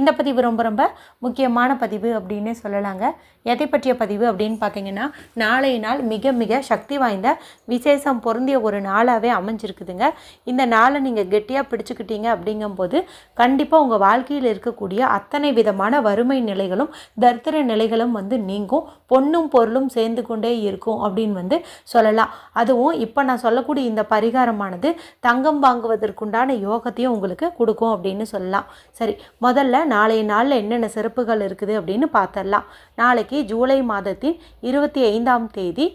இந்த பதிவு ரொம்ப ரொம்ப முக்கியமான பதிவு அப்படின்னே சொல்லலாங்க. எதை பற்றிய பதிவு அப்படின்னு பார்த்தீங்கன்னா நாளைய நாள் மிக மிக சக்தி வாய்ந்த விசேஷம் பொருந்திய ஒரு நாளாகவே அமைஞ்சிருக்குதுங்க. இந்த நாளை நீங்கள் கெட்டியாக பிடிச்சிக்கிட்டீங்க அப்படிங்கும்போது கண்டிப்பாக உங்கள் வாழ்க்கையில் இருக்கக்கூடிய அத்தனை விதமான வறுமை நிலைகளும் தரித்திர நிலைகளும் வந்து நீங்கும். பொண்ணும் பொருளும் சேர்ந்து கொண்டே இருக்கும் அப்படின்னு வந்து சொல்லலாம். அதுவும் இப்போ நான் சொல்லக்கூடிய இந்த பரிகாரமானது தங்கம் வாங்குவதற்குண்டான யோகத்தையும் உங்களுக்கு கொடுக்கும் அப்படின்னு சொல்லலாம். சரி முதல்ல நாளைய நாளில் என்னென்ன சிறப்புகள் இருக்குது அப்படின்னு பார்த்துடலாம் நாளைக்கு ஜூலை மாதத்தின் இருபத்தி ஐந்தாம் தேதி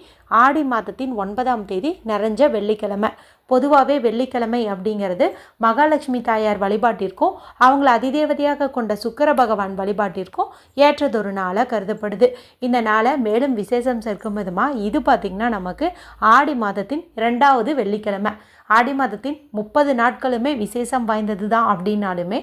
ஆடி மாதத்தின் ஒன்பதாம் தேதி நிறைஞ்ச வெள்ளிக்கிழமை. பொதுவாகவே வெள்ளிக்கிழமை அப்படிங்கிறது மகாலட்சுமி தாயார் வழிபாட்டிற்கும் அவங்கள அதிதேவதையாக கொண்ட சுக்கர பகவான் வழிபாட்டிற்கும் ஏற்றதொரு நாளாக கருதப்படுது. இந்த நாளை மேலும் விசேஷம் சேர்க்கும் விதமாக இது பார்த்திங்கன்னா நமக்கு ஆடி மாதத்தின் ரெண்டாவது வெள்ளிக்கிழமை. ஆடி மாதத்தின் முப்பது நாட்களுமே விசேஷம் வாய்ந்தது தான் அப்படின்னாலுமே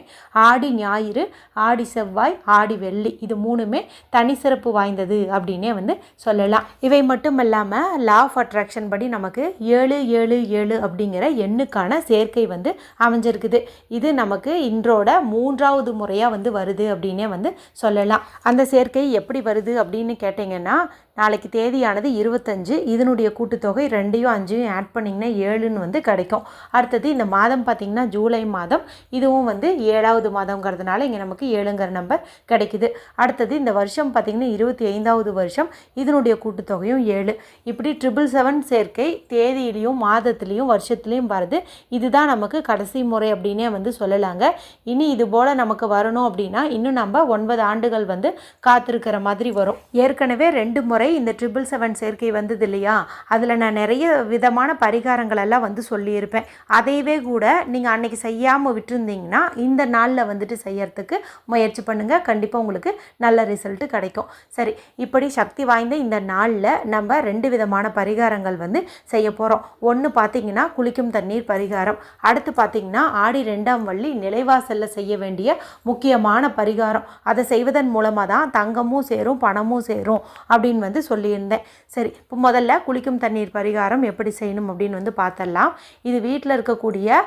ஆடி ஞாயிறு ஆடி செவ்வாய் ஆடி வெள்ளி இது மூணுமே தனி சிறப்பு வாய்ந்தது அப்படின்னே வந்து சொல்லலாம். இவை மட்டும் இல்லாமல் லா ஆஃப் அட்ராக்ஷன் படி நமக்கு ஏழு ஏழு ஏழு அப்படிங்கிற எண்ணுக்கான சேர்க்கை வந்து அமைஞ்சிருக்குது. இது நமக்கு இன்றோட மூன்றாவது முறையாக வந்து வருது அப்படின்னே வந்து சொல்லலாம். அந்த சேர்க்கை எப்படி வருது அப்படின்னு கேட்டிங்கன்னா நாளைக்கு தேதியானது இருபத்தஞ்சு. இதனுடைய கூட்டுத்தொகை ரெண்டையும் அஞ்சையும் ஆட் பண்ணிங்கன்னா ஏழுன்னு வந்து கிடைக்கும். அடுத்தது இந்த மாதம் பார்த்திங்கன்னா ஜூலை மாதம். இதுவும் வந்து ஏழாவது மாதங்கிறதுனால இங்கே நமக்கு ஏழுங்கிற நம்பர் கிடைக்குது. அடுத்தது இந்த வருஷம் பார்த்திங்கன்னா இருபத்தி ஐந்தாவது வருஷம். இதனுடைய கூட்டுத்தொகையும் ஏழு. இப்படி ட்ரிபிள் செவன் சேர்க்கை தேதியிலையும் மாதத்துலேயும் வருஷத்துலேயும் வருது. இதுதான் நமக்கு கடைசி முறை அப்படின்னே வந்து சொல்லலாங்க. இனி இது போல் நமக்கு வரணும் அப்படின்னா இன்னும் நம்ம ஒன்பது ஆண்டுகள் வந்து காத்திருக்கிற மாதிரி வரும். ஏற்கனவே ரெண்டு முறை இந்த ட்ரிபிள் செவன் சேர்க்கை வந்தது இல்லையா? அதில் நான் நிறைய விதமான பரிகாரங்கள் எல்லாம் வந்து சொல்லியிருப்பேன். அதையவே கூட நீங்கள் அன்னைக்கு செய்யாமல் விட்டுருந்தீங்கன்னா இந்த நாளில் வந்துட்டு செய்யறதுக்கு முயற்சி பண்ணுங்கள் கண்டிப்பாக உங்களுக்கு நல்ல ரிசல்ட்டு கிடைக்கும். சரி இப்படி சக்தி வாய்ந்த இந்த நாளில் நம்ம ரெண்டு விதமான பரிகாரங்கள் வந்து செய்ய போகிறோம் ஒன்று பார்த்தீங்கன்னா குளிக்கும் தண்ணீர் பரிகாரம். அடுத்து பார்த்தீங்கன்னா ஆடி ரெண்டாம் வள்ளி நிலைவாசலில் செய்ய வேண்டிய முக்கியமான பரிகாரம். அதை செய்வதன் மூலமாக தான் தங்கமும் சேரும் பணமும் சேரும் அப்படின்னு வந்து சொல்லியிருந்தேன். சரி இப்போ முதல்ல குளிக்கும் தண்ணீர் பரிகாரம் எப்படி செய்யணும் அப்படின்னு வந்து பார்த்தரலாம் இது வீட்டில் இருக்கக்கூடிய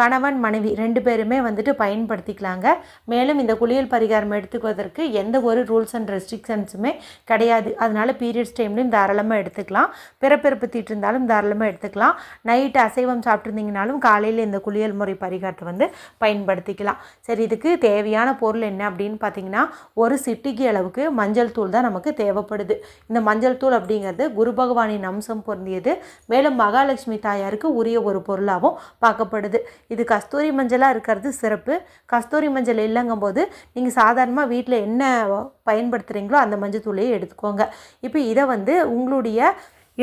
கணவன் மனைவி ரெண்டு பேருமே வந்துட்டு பயன்படுத்திக்கலாங்க. மேலும் இந்த குளியல் பரிகாரம் எடுத்துக்குவதற்கு எந்த ஒரு ரூல்ஸ் அண்ட் ரெஸ்ட்ரிக்ஷன்ஸுமே கிடையாது. அதனால பீரியட்ஸ் டைம்லையும் தாராளமாக எடுத்துக்கலாம். பிறப்பிறப்பு தீட்டு இருந்தாலும் தாராளமாக எடுத்துக்கலாம். நைட்டு அசைவம் சாப்பிட்ருந்தீங்கனாலும் காலையில் இந்த குளியல் முறை பரிகாரத்தை வந்து பயன்படுத்திக்கலாம். சரி இதுக்கு தேவையான பொருள் என்ன அப்படின்னு பார்த்தீங்கன்னா ஒரு சிட்டிக்கு அளவுக்கு மஞ்சள் தூள் தான் நமக்கு தேவைப்படுது. இந்த மஞ்சள் தூள் அப்படிங்கிறது குரு பகவானின் அம்சம் பொருந்தியது. மேலும் மகாலட்சுமி தாயாருக்கு உரிய ஒரு பொருளாகவும் பார்க்கப்படுது. இது கஸ்தூரி மஞ்சளாக இருக்கிறது சிறப்பு. கஸ்தூரி மஞ்சள் இல்லைங்கும்போது நீங்கள் சாதாரணமாக வீட்டில் என்ன பயன்படுத்துகிறீங்களோ அந்த மஞ்சள் தூளையே எடுத்துக்கோங்க. இப்போ இதை வந்து உங்களுடைய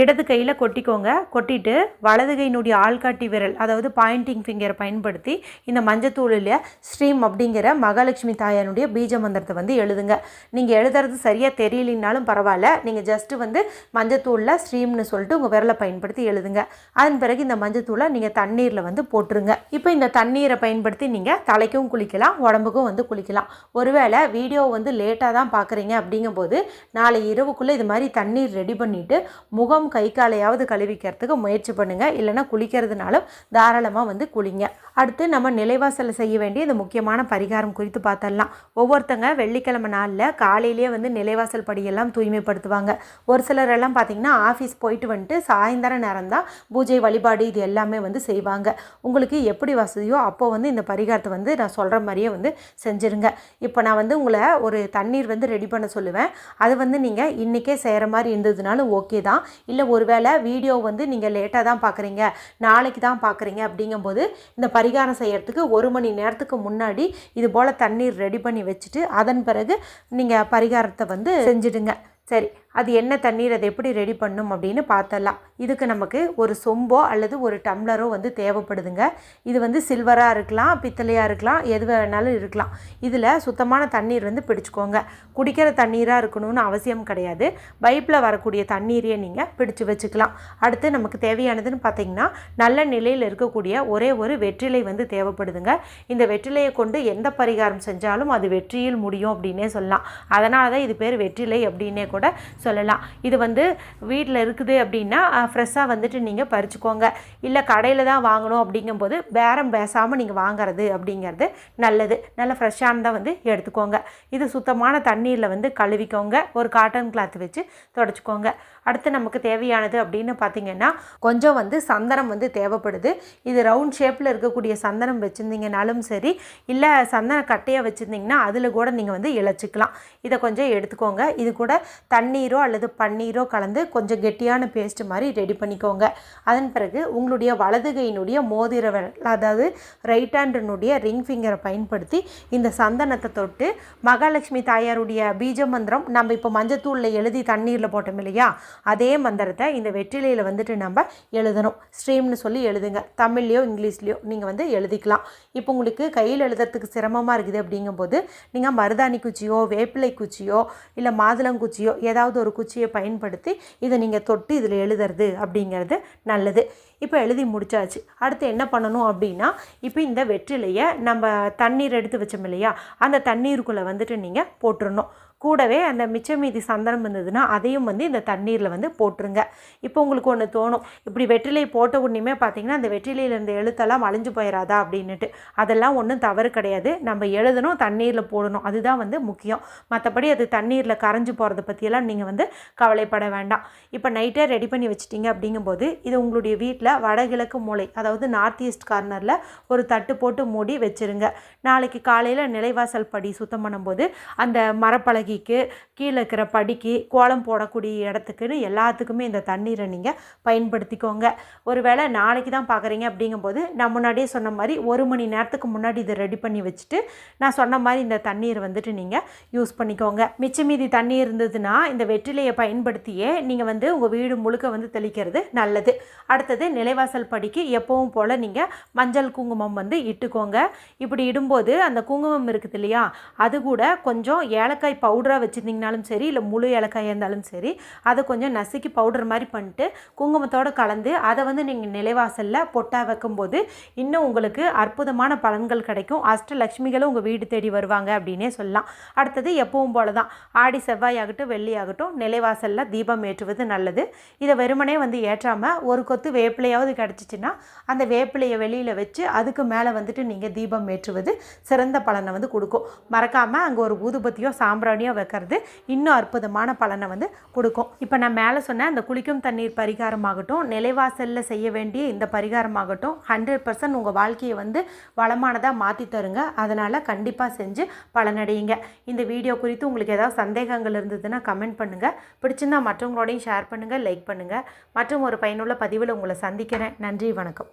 இடது கையில் கொட்டிக்கோங்க. கொட்டிட்டு வலது கையினுடைய ஆள்காட்டி விரல் அதாவது பாயிண்டிங் ஃபிங்கரை பயன்படுத்தி இந்த மஞ்சத்தூளில் ஸ்ரீம் அப்படிங்கிற மகாலட்சுமி தாயாருடைய பீஜ மந்திரத்தை வந்து எழுதுங்க. நீங்கள் எழுதுறது சரியாக தெரியலனாலும் பரவாயில்ல. நீங்கள் ஜஸ்ட்டு வந்து மஞ்சத்தூளில் ஸ்ரீம்னு சொல்லிட்டு உங்கள் விரலை பயன்படுத்தி எழுதுங்க. அதன் பிறகு இந்த மஞ்சத்தூளை நீங்கள் தண்ணீரில் வந்து போட்டுருங்க. இப்போ இந்த தண்ணீரை பயன்படுத்தி நீங்கள் தலைக்கும் குளிக்கலாம் உடம்புக்கும் வந்து குளிக்கலாம். ஒருவேளை வீடியோ வந்து லேட்டாக தான் பார்க்குறீங்க அப்படிங்கும்போது நாளை இரவுக்குள்ளே இது மாதிரி தண்ணீர் ரெடி பண்ணிவிட்டு முகம் கை காலையாவது கழுவிக்கிறதுக்கு முயற்சி பண்ணுங்கள் இல்லைன்னா குளிக்கிறதுனாலும் தாராளமாக வந்து குளிங்க. அடுத்து நம்ம நிலைவாசலில் செய்ய வேண்டிய இந்த முக்கியமான பரிகாரம் குறித்து பார்த்தரலாம் ஒவ்வொருத்தங்க வெள்ளிக்கிழமை நாளில் காலையிலேயே வந்து நிலைவாசல் படியெல்லாம் தூய்மைப்படுத்துவாங்க. ஒரு சிலர் எல்லாம் பார்த்தீங்கன்னா ஆஃபீஸ் போயிட்டு வந்துட்டு சாயந்தரம் நேரம் தான் பூஜை வழிபாடு இது எல்லாமே வந்து செய்வாங்க. உங்களுக்கு எப்படி வசதியோ அப்போ வந்து இந்த பரிகாரத்தை வந்து நான் சொல்கிற மாதிரியே வந்து செஞ்சுருங்க. இப்போ நான் வந்து உங்களை ஒரு தண்ணீர் வந்து ரெடி பண்ண சொல்லுவேன். அது வந்து நீங்கள் இன்றைக்கே செய்கிற மாதிரி இருந்ததுனாலும் ஓகே தான். இல்லை ஒருவேளை வீடியோ வந்து நீங்கள் லேட்டாக தான் பார்க்குறீங்க நாளைக்கு தான் பார்க்குறீங்க அப்படிங்கும்போது இந்த பரிகாரம் செய்கிறதுக்கு ஒரு மணி நேரத்துக்கு முன்னாடி இது போல் தண்ணீர் ரெடி பண்ணி வச்சுட்டு அதன் பிறகு நீங்கள் பரிகாரத்தை வந்து செஞ்சுடுங்க. சரி. அது என்ன தண்ணீர் அதை எப்படி ரெடி பண்ணும் அப்படின்னு பார்த்தலாம். இதுக்கு நமக்கு ஒரு சொம்போ அல்லது ஒரு டம்ளரோ வந்து தேவைப்படுதுங்க. இது வந்து சில்வராக இருக்கலாம் பித்தளையாக இருக்கலாம் எது வேணாலும் இருக்கலாம். இதில் சுத்தமான தண்ணீர் வந்து பிடிச்சிக்கோங்க. குடிக்கிற தண்ணீராக இருக்கணும்னு அவசியம் கிடையாது. பைப்பில் வரக்கூடிய தண்ணீரையே நீங்கள் பிடிச்சு வச்சுக்கலாம். அடுத்து நமக்கு தேவையானதுன்னு பார்த்தீங்கன்னா நல்ல நிலையில் இருக்கக்கூடிய ஒரே ஒரு வெற்றிலை வந்து தேவைப்படுதுங்க. இந்த வெற்றிலையை கொண்டு எந்த பரிகாரம் செஞ்சாலும் அது வெற்றியில் முடியும் அப்படின்னே சொல்லலாம். அதனால தான் இது பேர் வெற்றிலை அப்படின்னே கூட சொல்லலாம். இது வந்து வீட்டில் இருக்குது அப்படின்னா ஃப்ரெஷ்ஷாக வந்துட்டு நீங்கள் பறிச்சுக்கோங்க. இல்லை கடையில் தான் வாங்கணும் அப்படிங்கும்போது பேரம் பேசாமல் நீங்கள் வாங்குறது அப்படிங்கிறது நல்லது. நல்ல ஃப்ரெஷ்ஷானதாக வந்து எடுத்துக்கோங்க. இது சுத்தமான தண்ணீரில் வந்து கழுவிக்கோங்க. ஒரு காட்டன் கிளாத் வச்சு தொடச்சிக்கோங்க. அடுத்து நமக்கு தேவையானது அப்படின்னு பார்த்தீங்கன்னா கொஞ்சம் வந்து சந்தனம் வந்து தேவைப்படுது. இது ரவுண்ட் ஷேப்பில் இருக்கக்கூடிய சந்தனம் வச்சுருந்தீங்கனாலும் சரி இல்லை சந்தன கட்டையாக வச்சுருந்தீங்கன்னா அதில் கூட நீங்கள் வந்து இழைச்சிக்கலாம். இதை கொஞ்சம் எடுத்துக்கோங்க. இது கூட தண்ணீரோ அல்லது பன்னீரோ கலந்து கொஞ்சம் கெட்டியான பேஸ்ட் மாதிரி ரெடி பண்ணிக்கோங்க. அதன் பிறகு உங்களுடைய வலது கையினுடைய மோதிர அதாவது ரைட் ஹேண்டினுடைய ரிங் ஃபிங்கரை பயன்படுத்தி இந்த சந்தனத்தை தொட்டு மகாலட்சுமி தாயாருடைய பீஜ மந்திரம் நம்ம இப்போ மஞ்சத்தூளில் எழுதி தண்ணீரில் போட்டோம் இல்லையா? அதே மந்திரத்தை இந்த வெற்றிலையில் வந்துட்டு நம்ம எழுதணும். ஸ்ட்ரீம்னு சொல்லி எழுதுங்க. தமிழ்லையோ இங்கிலீஷ்லையோ நீங்கள் வந்து எழுதிக்கலாம். இப்போ உங்களுக்கு கையில் எழுதுறதுக்கு சிரமமாக இருக்குது அப்படிங்கும்போது நீங்கள் மருதாணி குச்சியோ வேப்பிலை குச்சியோ இல்லை மாதுளங்குச்சியோ ஏதாவது ஒரு குச்சியை பயன்படுத்தி இதை நீங்கள் தொட்டு இதில் எழுதுறது அப்படிங்கிறது நல்லது. இப்போ எழுதி முடிச்சாச்சு. அடுத்து என்ன பண்ணணும் அப்படின்னா இப்போ இந்த வெற்றிலையை நம்ம தண்ணீர் எடுத்து வச்சோம் இல்லையா? அந்த தண்ணீருக்குள்ளே வந்துட்டு நீங்கள் போட்டுடணும் கூடவே அந்த மிச்ச மீதி சந்தனம் இருந்ததுன்னா அதையும் வந்து இந்த தண்ணீரில் வந்து போட்டுருங்க. இப்போ உங்களுக்கு ஒன்று தோணும். இப்படி வெற்றிலை போட்ட உடனேமே பார்த்தீங்கன்னா அந்த வெற்றிலையில் இருந்த எழுத்தெல்லாம் அழிஞ்சு போயிடாதா அப்படின்னுட்டு. அதெல்லாம் ஒன்றும் தவறு கிடையாது. நம்ம எழுதணும் தண்ணீரில் போடணும். அதுதான் வந்து முக்கியம். மற்றபடி அது தண்ணீரில் கரைஞ்சு போகிறத பற்றியெல்லாம் நீங்கள் வந்து கவலைப்பட வேண்டாம். இப்போ நைட்டே ரெடி பண்ணி வச்சிட்டிங்க அப்படிங்கும்போது இது உங்களுடைய வீட்டில் வடகிழக்கு மூலை அதாவது நார்த் ஈஸ்ட் கார்னரில் ஒரு தட்டு போட்டு மூடி வச்சுருங்க. நாளைக்கு காலையில் நிலைவாசல் படி சுத்தம் பண்ணும்போது அந்த மரப்பலகைக்கு கீழே இருக்கிற படிக்கு கோலம் போடக்கூடிய இடத்துக்குன்னு எல்லாத்துக்குமே இந்த தண்ணீரை நீங்கள் பயன்படுத்திக்கோங்க. ஒருவேளை நாளைக்கு தான் பார்க்குறீங்க அப்படிங்கும்போது நான் முன்னாடியே சொன்ன மாதிரி ஒரு மணி நேரத்துக்கு முன்னாடி இதை ரெடி பண்ணி வச்சுட்டு நான் சொன்ன மாதிரி இந்த தண்ணீர் வந்துட்டு நீங்கள் யூஸ் பண்ணிக்கோங்க. மிச்ச மீதி தண்ணி இருந்ததுன்னா இந்த வெற்றிலையை பயன்படுத்தியே நீங்கள் வந்து உங்கள் வீடு முழுக்க வந்து தெளிக்கிறது நல்லது. அடுத்தது நிலைவாசல் படிக்கு எப்பவும் போல் நீங்கள் மஞ்சள் குங்குமம் வந்து இட்டுக்கோங்க. இப்படி இடும்போது அந்த குங்குமம் இருக்குது இல்லையா அது கூட கொஞ்சம் ஏலக்காய் பவுடர் பவுடராக வச்சுருந்தீங்கனாலும் சரி இல்லை முழு ஏலக்காயாக இருந்தாலும் சரி அதை கொஞ்சம் நசுக்கி பவுடர் மாதிரி பண்ணிட்டு குங்குமத்தோடு கலந்து அதை வந்து நீங்கள் நிலைவாசலில் பொட்டாக வைக்கும்போது இன்னும் உங்களுக்கு அற்புதமான பலன்கள் கிடைக்கும். அஷ்டலக்ஷ்மிகளும் உங்கள் வீடு தேடி வருவாங்க அப்படின்னே சொல்லலாம். அடுத்தது எப்பவும் போல தான் ஆடி செவ்வாய் ஆகட்டும் வெள்ளி ஆகட்டும் நிலைவாசலில் தீபம் ஏற்றுவது நல்லது. இதை வெறுமனே வந்து ஏற்றாமல் ஒரு கொத்து வேப்பிலையாவது கிடச்சிச்சின்னா அந்த வேப்பிலையை வெளியில் வச்சு அதுக்கு மேலே வந்துட்டு நீங்கள் தீபம் ஏற்றுவது சிறந்த பலனை வந்து கொடுக்கும். மறக்காமல் அங்கே ஒரு ஊதுபத்தியோ சாம்பிராணியோ வைக்கிறது இன்னும் அற்புதமான பலனை வந்து கொடுக்கும். இப்போ நான் மேலே சொன்ன அந்த குளிக்கும் தண்ணீர் பரிகாரமாகட்டும் நிலைவாசலில் செய்ய வேண்டிய இந்த பரிகாரமாகட்டும் ஹண்ட்ரட் பர்சன்ட் உங்கள் வாழ்க்கையை வந்து வளமானதாக மாற்றி தருங்க. அதனால் கண்டிப்பாக செஞ்சு பலனடையுங்க. இந்த வீடியோ குறித்து உங்களுக்கு ஏதாவது சந்தேகங்கள் இருந்ததுன்னா கமெண்ட் பண்ணுங்கள் பிடிச்சிருந்தா மற்றவங்களோடையும் ஷேர் பண்ணுங்கள் லைக் பண்ணுங்கள் மற்றும் ஒரு பயனுள்ள பதிவில் உங்களை சந்திக்கிறேன். நன்றி வணக்கம்.